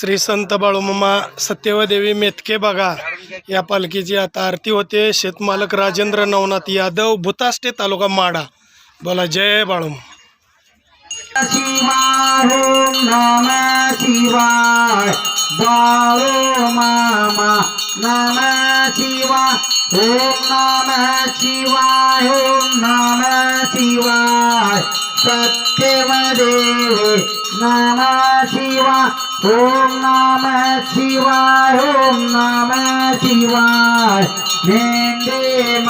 श्री संत बाळूमामा सत्यवदेवी मेतके बघा या पालखीची आता आरती होते. शेतमालक राजेंद्र नवनाथ यादव भूताष्टे तालुका माडा. बोला जय बाळूम शिवाय. ओम नम शिवाय बाळो मामा नम शिवाय ओम नम शिवाय। ओम नम शिवाय सत्यम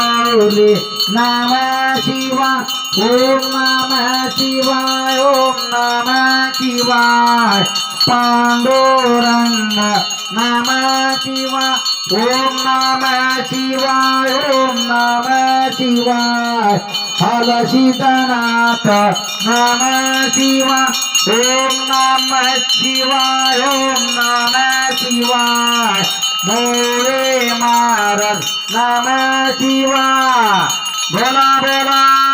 देवे नम शिवाय ओम नम शिवाय ओम नम शिवाय। मेंढे माऊली नम शिवाय ओम नम शिवाय ओम नम शिवाय। पांडुरंग नम शिवाय। शिवाय ओम नाम शिवाय हलशीतनाथ नम शिवा ओम नम शिवाय। ओम नम शिवाय मोरे मारद नम शिवाय। बोला बोला।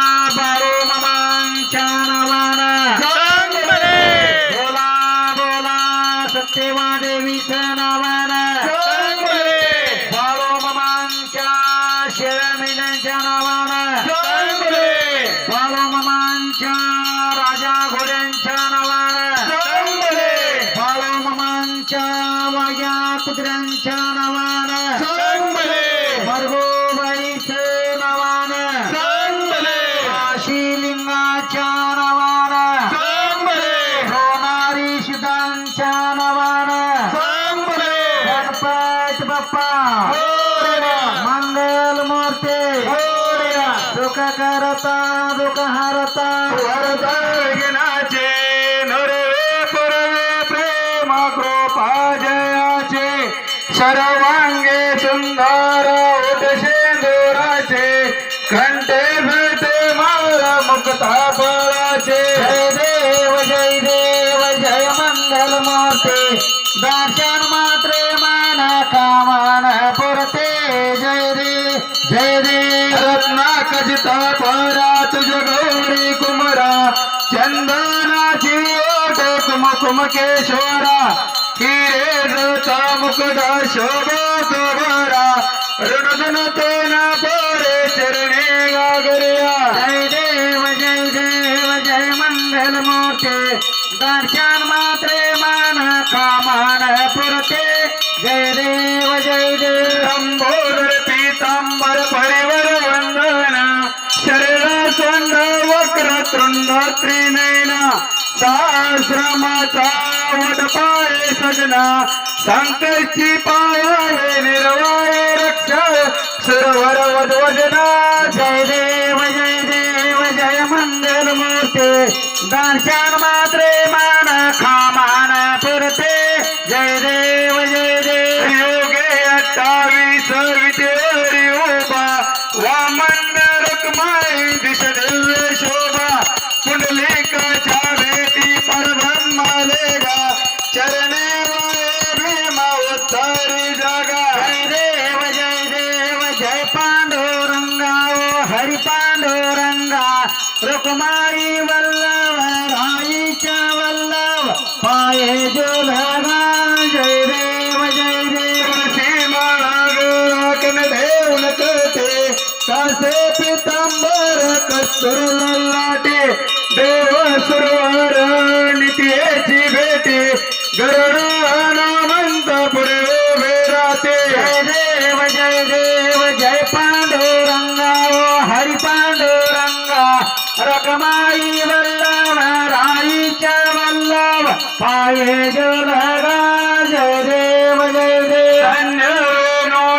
कुत्र्यांच्या नावानं मरगोबाईचं नावानं काशीलिंगाच्या नावानं सोनारी शिदांच्या नावानं गणपत बाप्पा। मंगल मूर्ती दुःख करता दुःख हरता सर्वांगे सुंदर ओट शेंदुराचे कंठे भरते माळ मुक्ता फळाचे जय देव जय देव, जय मंगल मूर्ती, दर्शन मात्रे मान कामान पुरते, जय देव जय देव रत्ना कजिता परा तुझ गौरी कुमरा, चंदनाची ओट कुमकुम केशोरा मुकुटा शोभो रणधन तो सहस्रमाचा वडपाय सजना. संकटची पायावे निर्वाय रक्ष. सुरवर वदवजना जय देव जय देव जय मंगल मूर्ते दर्शन मात्र पाये जोधना जय देव जय देव सीमागन देऊन करते कासे पितांबर कस्तुर लाटे देव सुरवर नित्येची भेटी. गरुड पाये जय देव जय देव. धन्य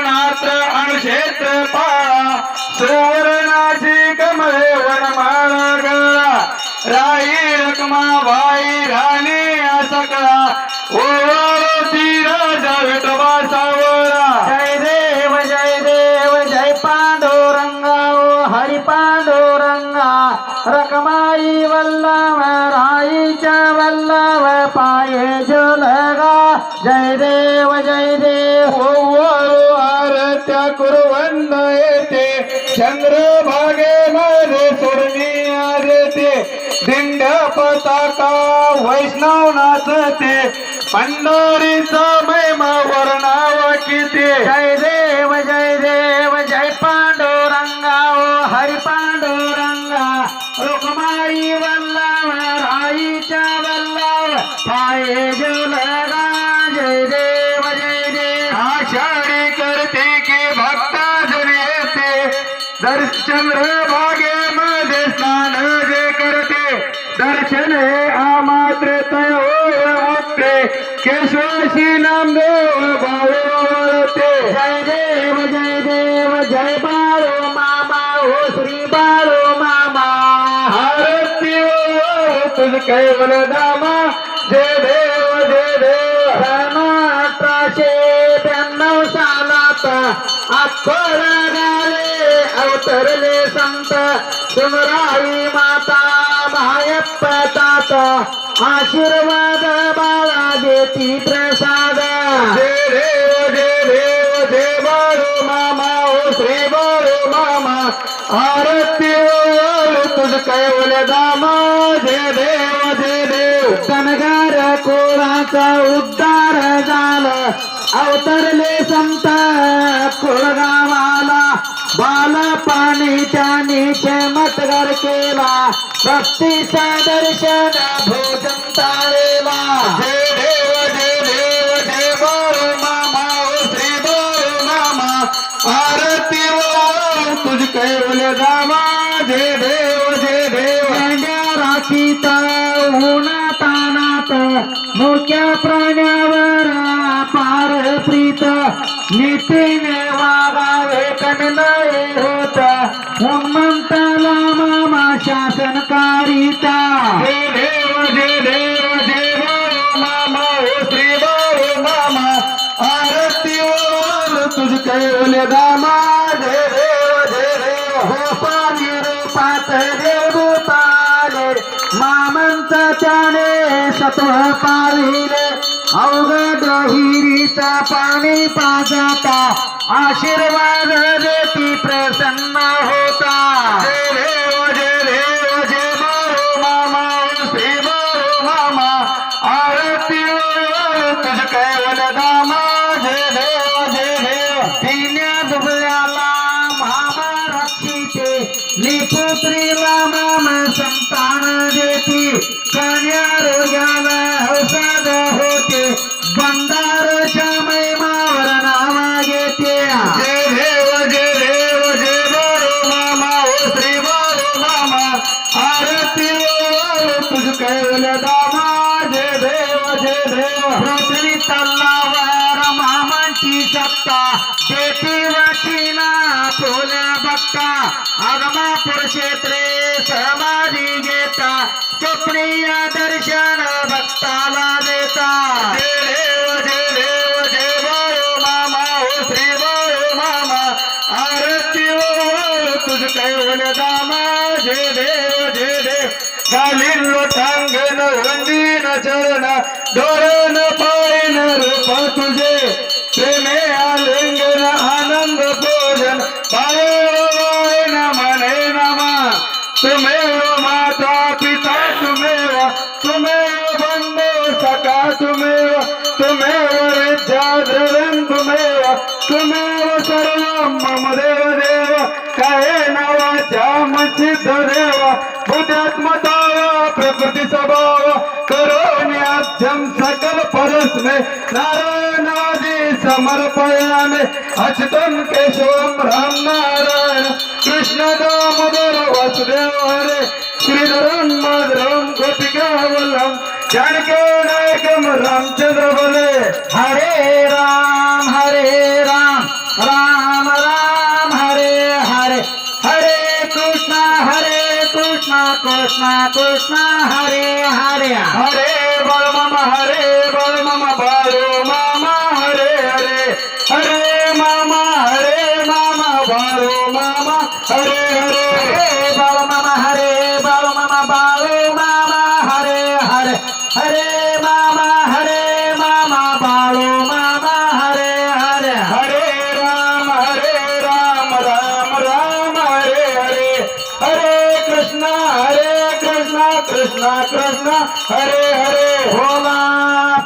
नात्र अणुक्षेत्र पाळा सुवर्णाची कमळे वनमाळा गळा राई रकमा बाई राणी सकळा ओवाळती राजा विठोबा सावळा जय देव जय देव जय पांडुरंगा ओ हरी पांडुरंगा. रकमाई वल्लभ पाये जोलगा जय देव जय देव ओवाळू आरत्या कुरवंद येते चंद्रभागे मध्ये सोडणी आरते दिंड पताका वैष्णव नाचते पंढरीचा महिमा वर्णावा किती जय देव पाये जुलगा जय देव जय देव आषाढी करते की भक्ता जरी येते दर चंद्रभागेमध्ये स्नान जे करते। दर्शन हे आमात्र तय होते केशवाशी नामदेव वळते जय देव जय देव जय बाळू मामा ओ श्री बाळू मामा। आरती ओ तुझ कैवल दामा जय देव जय देव सन ब्याण्णव सालात अक्कोळ गाले अवतरले संत सुमराई माता मायप्प आशीर्वाद बाळा देती प्रसाद. जय देव जय देव जय बाळू मामा ओ श्री बाळू मामा. आरती तुझ कैवल दामा जय देव जय देव. कनगार कोळाचा उद्धार झाला. अवतरले संत कोळगावाला. बाल पाणी त्याने चमत्कार केला. भक्तीचा दर्शन भोजन तारेला जय देव जय देव जय बाळू मामा श्री बाळू मामा. आरती तुझ कैवल गावा. जय देव तानात मोक्या प्राण्यावर पार प्रीत. नीतीने वागावे कणलय होत. हनुमंताला मामा शासन कारिता देव जय देव जय मामा ओ श्री बाळू मामा. आरती ओ तुझ कैवल दामा जय देव जय देव हो गोपाली त्याने सत्व पाविले अवघड हिरीचा पाणी पाजाता. आशीर्वाद देती प्रसन्न होता. भक्ताला देता। जय देव देव मामा ओ श्री मामा आरती ओ तुझ कैवल दामा? देव देव घालीन लोटांगण वंदीन चरण पायन रूप तुझे. प्रेमे आलिंगन आनंद भोजन पायन जम सकल परस्मे नारायणादी समर्पयामे। अच्युतम केशवम राम नारायण। कृष्ण दामोदर वासुदेव हरे। श्रीधरम मधुरम गोपिकावलम जानके नायकम रामचंद्र बोले। हरे राम हरे राम। राम कृष्ण कृष्ण कृष्ण हरे हरे हरे बल मम हरे बल मम बालो मामा हरे हरे हरे मामा हरे मामा बालो मामा हरे हरे हरे बाल मम हरे बाल मम बाळू मामा हरे कृष्ण हरे कृष्ण। हरे हरे। भोला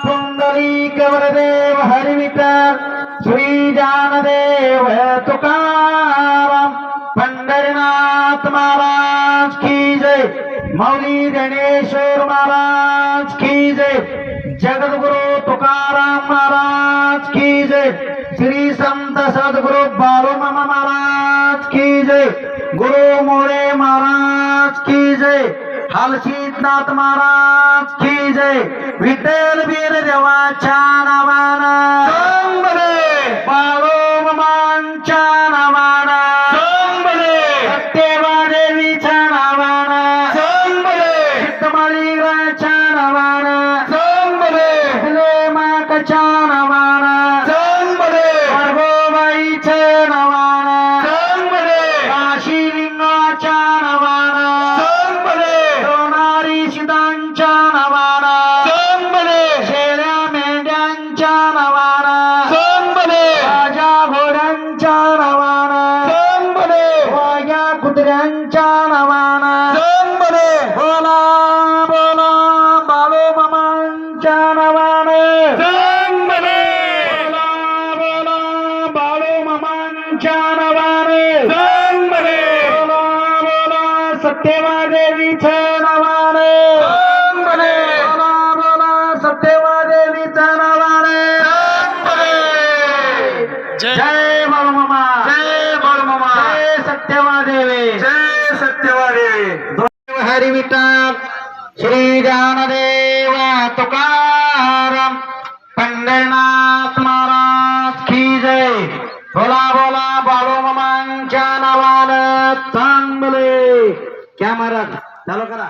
पुंडरी कवरदेव हरिविठ्ठल श्री जानदेव तुकाराम। पंढरीनाथ महाराज की जय। मौली देणे हलशीतनाथ महाराज की जय. विठ्ठल वीर देवाच्या नावानं. नावाने बोला बोला बाळू मामांच्या नावाने. बोला बोला सत्यवा देवीच्या नावाने बोला बोला सत्यवा देवीच्या नावाने जय जय बाळूमामा जय बाळूमामा. जय सत्यवा देवी जय सत्यवादी हरी विठ्ठल श्री जानदेव तुका नाथ महाराज की जय। बोला बोला बाळोमांच्या नावानं चांगले. क्या महाराज चालू करा.